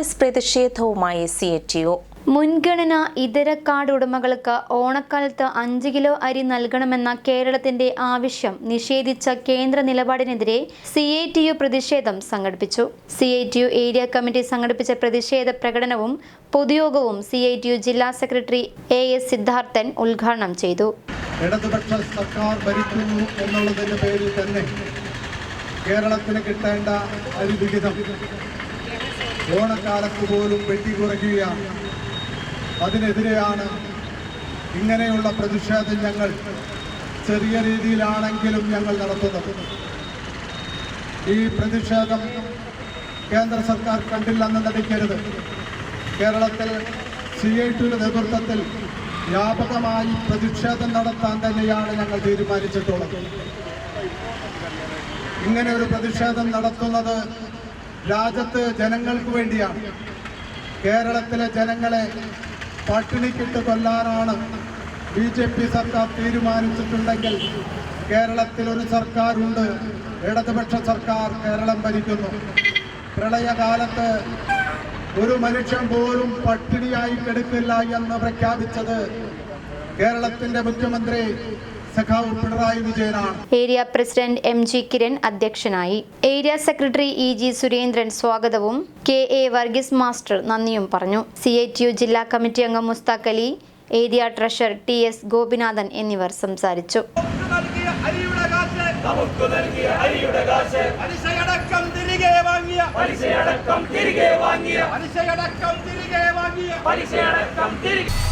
Rice പ്രതിഷേധവുമായി C A T O. മുൻഗണന ഇതര കാർഡ് ഉടമകൾക്ക് ഓണക്കാലത്ത് അഞ്ച് കിലോ അരി നൽകണമെന്ന കേരളത്തിന്റെ ആവശ്യം നിഷേധിച്ച കേന്ദ്ര നിലപാടിനെതിരെ സി ഐ ടി യു പ്രതിഷേധം സംഘടിപ്പിച്ചു. C I T U area committee സംഘടിപ്പിച്ച പ്രതിഷേധ പ്രകടനവും പൊതുയോഗവും സി ഐ ടി യു ജില്ലാ സെക്രട്ടറി എ എസ് സിദ്ധാർത്ഥൻ ഉദ്ഘാടനം ചെയ്തു. ഇടതുപക്ഷ സർക്കാർ ഭരിക്കുന്നു എന്നുള്ളതിന്റെ പേരിൽ തന്നെ കേരളത്തിന് കിട്ടേണ്ട അരിവിഹിതം ഓണക്കാലത്ത് പോലും വെട്ടി കുറയ്ക്കുകയാണ് അതിനെതിരെയാണ് ഇങ്ങനെയുള്ള പ്രതിഷേധം ഞങ്ങൾ ചെറിയ രീതിയിലാണെങ്കിലും ഞങ്ങൾ നടത്തുന്നത്. ഈ പ്രതിഷേധം കേന്ദ്ര സർക്കാർ കണ്ടില്ലെന്ന് നടിക്കരുത്. കേരളത്തിൽ സി ഐ ടിയുടെ നേതൃത്വത്തിൽ വ്യാപകമായി പ്രതിഷേധം നടത്താൻ തന്നെയാണ് ഞങ്ങൾ തീരുമാനിച്ചിട്ടുള്ളത്. ഇങ്ങനെ ഒരു പ്രതിഷേധം നടത്തുന്നത് രാജ്യത്ത് ജനങ്ങൾക്ക് വേണ്ടിയാണ്. കേരളത്തിലെ ജനങ്ങളെ പട്ടിണിക്കിട്ട് കൊല്ലാനാണ് ബി ജെ പി സർക്കാർ തീരുമാനിച്ചിട്ടുണ്ടെങ്കിൽ കേരളത്തിൽ ഒരു സർക്കാരുണ്ട്. ഇടതുപക്ഷ സർക്കാർ കേരളം ഭരിക്കുന്നു. പ്രളയകാലത്ത് ഒരു മനുഷ്യൻ പോലും പട്ടിണിയായി കിടക്കില്ല എന്ന് പ്രഖ്യാപിച്ചത് കേരളത്തിന്റെ മുഖ്യമന്ത്രി സഖാവ് പിണറായി വിജയനാണ്. Area president M G Kiran അധ്യക്ഷനായി. Area secretary E G Surendran സ്വാഗതവും കെ എ വർഗീസ് മാസ്റ്റർ നന്ദിയും പറഞ്ഞു. സി ഐ ടി യു ജില്ലാ കമ്മിറ്റി അംഗം Mustaq Ali area treasurer T S Gopinathan എന്നിവർ സംസാരിച്ചു. പലിശയടക്കം തിരികെ വാങ്ങിയ പലിശയടക്കം തിരികെ വാങ്ങിയ. പലിശയടക്കം തിരികെ വാങ്ങിയ. പലിശയടക്കം തിരികെ